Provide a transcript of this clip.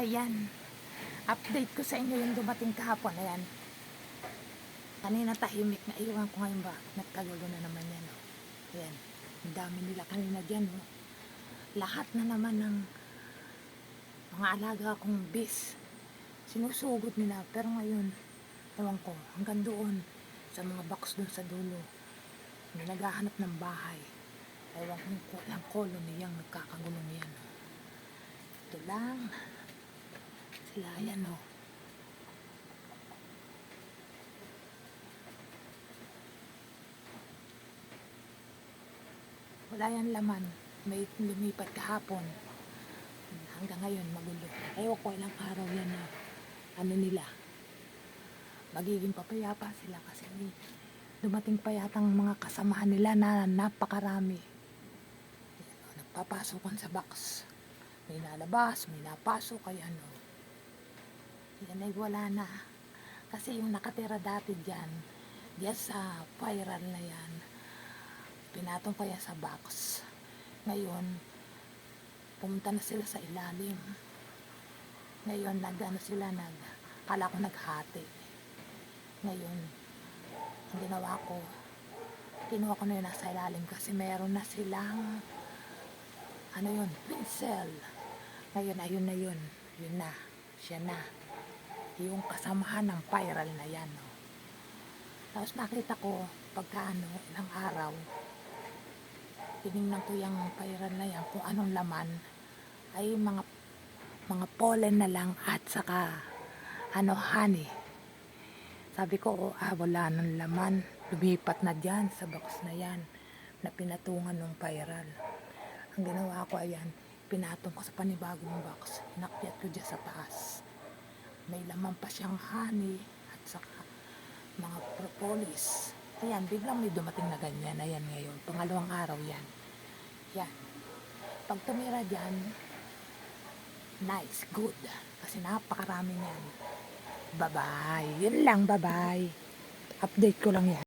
Ayan. Update ko sa inyo yung dumating kahapon. Ayan. Kanina tahimik na iwan ko ngayon ba? Nagkagulo na naman yan. Oh. Ayan. Ang dami nila kanina dyan. Oh. Lahat na naman ng mga alaga kong bis. Sinusugod nila. Pero ngayon, ewan ko, hanggang doon sa mga box doon sa dulo. May naghahanap ng bahay. Ewan kung kulang colony yung nagkakagulong yan. Oh. Ito lang. Sila yan oh. Wala yan laman. May lumipat kahapon. Hanggang ngayon magulo. Ewan ko ilang araw yan na ano nila. Magiging papayapa sila kasi may dumating pa yatang mga kasamahan nila na napakarami. Ayan, Nagpapasokan sa box. May nalabas, may napasok, kaya ano. Yan ay wala na. Kasi yung nakatira dati dyan, diyan sa viral na yan, pinatong ko yan sa box. Ngayon, pumunta na sila sa ilalim. Ngayon, nag-ano sila, nag, kala ko naghati. Ngayon, ang ginawa ko, kinuha ko na yun nasa ilalim kasi meron na silang, ano yun, pincel. Ngayon, ayun na yun. Yun na. Siya na. Yung kasamahan ng viral na yan. No? Tapos nakita ko, pagka ano, araw, tinignan ko yung viral na yan, kung anong laman, ay mga mga pollen na lang at saka ano, honey. Sabi ko, oh, ah, wala nang laman. Lumipat na dyan sa box na yan na pinatungan ng viral. Ang ginawa ko, ayan, pinatong ko sa panibagong box. Inakyat ko dyan sa taas. May laman pa siyang honey at saka mga propolis. Ayan, biglang may dumating na ganyan. Ayan ngayon, pangalawang araw yan. Yan. Pag tumira dyan, nice, good. Kasi napakarami niyan. Bye-bye. Yun lang, bye-bye. Update ko lang yan.